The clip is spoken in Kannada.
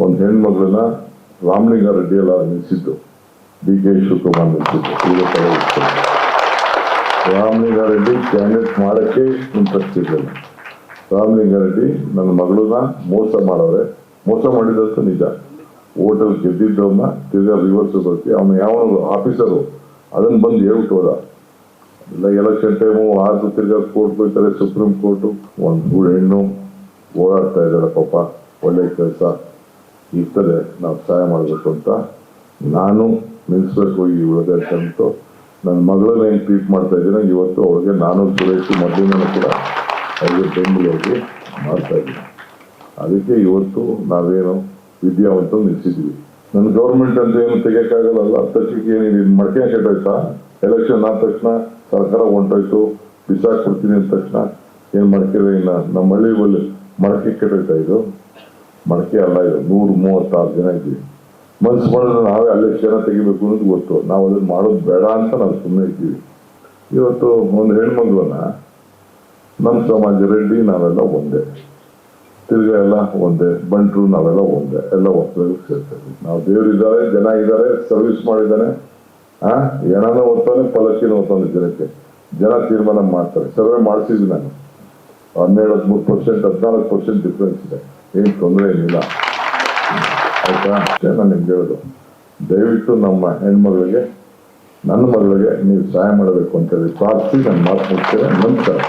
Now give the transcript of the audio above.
ಒಂದು ಹೆಣ್ಮಗಳನ್ನ ರಾಮಲಿಂಗ ರೆಡ್ಡಿ ಎಲ್ಲ ನಿಲ್ಲಿಸಿದ್ದು. ಡಿ ಕೆ ಶಿವಕುಮಾರ್ ನಿಲ್ಲಿಸಿದ್ದು. ಈಗ ತಲೆ. ರಾಮಲಿಂಗ ರೆಡ್ಡಿ ಕ್ಯಾಂಡಿಡೇಟ್ ಮಾಡೋಕ್ಕೆ ಇಂಟ್ರೆಸ್ಟ್ ಇರಲಿಲ್ಲ ರಾಮಲಿಂಗ ರೆಡ್ಡಿ ನನ್ನ ಮಗಳನ್ನ ಮೋಸ ಮಾಡವ್ರೆ ಮೋಸ ಮಾಡಿದಷ್ಟು ನಿಜ. ಹೋಟೆಲ್ ಗೆದ್ದಿದ್ದವನ್ನ ತಿರ್ಗಾ ರಿವರ್ಸ್ ಬರ್ತಿ ಅವನು ಯಾವ ಆಫೀಸರು ಅದನ್ನು ಬಂದು ಹೇಳ್ಬಿಟ್ಟು ಹೋದ. ಇಲ್ಲ ಎಲೆಕ್ಷನ್ ಟೈಮು ಆದ್ರೂ ತಿರ್ಗಾ ಕೋರ್ಟ್ ಹೋಗ್ತಾರೆ ಸುಪ್ರೀಂ ಕೋರ್ಟು ಒಂದು ಹೆಣ್ಣು ಓಡಾಡ್ತಾ ಇದ್ದಾರೆ ಪಾಪ. ಒಳ್ಳೆ ಕೆಲಸ. ಇರ್ತದೆ, ನಾವು ಸಹಾಯ ಮಾಡಬೇಕು ಅಂತ. ನಾನು ಮಿನಿಸ್ಟರ್ ಹೋಗಿ ಉಳಿದ ಅಂದ್ಬಿಟ್ಟು ನನ್ನ ಮಗಳನ್ನ ಏನು ಟ್ರೀಟ್ ಮಾಡ್ತಾ ಇದ್ದೀನಿ, ಇವತ್ತು ಅವಳಿಗೆ ನಾನು ಸುರೇಶ್ ಮೊದಲಿನ ಕೂಡ ಅವ್ರಿಗೆ ಬೆಂಬಲವಾಗಿ ಮಾಡ್ತಾ ಇದ್ದೀನಿ. ಅದಕ್ಕೆ ಇವತ್ತು ನಾವೇನು ವಿದ್ಯಾವಂತ ನಿಲ್ಲಿಸಿದ್ವಿ ನನ್ನ ಗೌರ್ಮೆಂಟ್ ಅಂತ ಏನು ತೆಗಿಯಕ್ಕಾಗಲ್ಲ ತಕ್ಷಕ್ಕೆ ಏನಿದೆ ಮಡಕೆ ಕೆಟ್ಟೋಯ್ತಾ ಎಲೆಕ್ಷನ್ ಆದ ತಕ್ಷಣ ಸರ್ಕಾರ ಹೊಂಟೋಯ್ತು, ಬಿಸಾಕ್ಬಿಡ್ತೀನಿ ಅಂದ ತಕ್ಷಣ ಏನು ಮಡಕೆ ಇಲ್ಲ ನಮ್ಮ ಹಳ್ಳಿ ಬಳಿ ಮಡಕೆ ಕೆಟ್ಟೋಯ್ತಾ ಇದು? ಮಡಕೆ ಅಲ್ಲ ಇದು. ನೂರು ಮೂವತ್ತಾರು ಜನ ಇದ್ದೀವಿ. ಮನ್ಸು ಮಾಡಿದ್ರೆ ನಾವೇ ಅಲ್ಲೇ ಕ್ಷಣ ತೆಗಿಬೇಕು ಅನ್ನೋದು ಗೊತ್ತು. ನಾವು ಅದನ್ನು ಮಾಡೋದು ಬೇಡ ಅಂತ ನಾವು ಸುಮ್ಮನೆ ಇದ್ದೀವಿ. ಇವತ್ತು ಒಂದು ಹೆಣ್ಮಗಳನ್ನ ನಮ್ಮ ಸಮಾಜ ರೆಡ್ಡಿ ನಾವೆಲ್ಲ ಒಂದೇ. ತಿರ್ಗ ಎಲ್ಲ ಒಂದೇ. ಬಂಟ್ರು ನಾವೆಲ್ಲ ಒಂದೇ. ಎಲ್ಲ ಒಬ್ಬರಿಗೆ ಸೇರ್ತೇವೆ ನಾವು ದೇವರಿದ್ದಾರೆ, ಜನ ಇದ್ದಾರೆ, ಸರ್ವಿಸ್ ಮಾಡಿದ್ದಾನೆ. ಆ? ಏನಾನ ಓದ್ತಾನೆ ಫಲಕ್ಕಿನ ಓದ್ತಾನೆ ಜನಕ್ಕೆ. ಜನ ತೀರ್ಮಾನ ಮಾಡ್ತಾರೆ. ಸರ್ವೆ ಮಾಡಿಸಿದ್ವಿ ನಾನು. ಹನ್ನೆರಡು, ಹದಿಮೂರು ಪರ್ಸೆಂಟ್ ಹದಿನಾಲ್ಕು ಪರ್ಸೆಂಟ್ ಡಿಫ್ರೆನ್ಸ್ ಇದೆ. ಏನು ತೊಂದರೆ ಇಲ್ಲ. ಆಯ್ತಾ? ಅಷ್ಟೇ ನಾನು ನಿಮ್ಗೆ ಹೇಳೋದು. ದಯವಿಟ್ಟು ನಮ್ಮ ಹೆಣ್ಮಗಳಿಗೆ, ನನ್ನ ಮಗಳಿಗೆ ನೀವು ಸಹಾಯ ಮಾಡಬೇಕು ಅಂತೇಳಿ ಪ್ರಾರ್ಥಿಸಿ, ನನ್ನ ಮಾತು ಮುಗಿಸ್ತೇನೆ. ನಮಸ್ಕಾರ.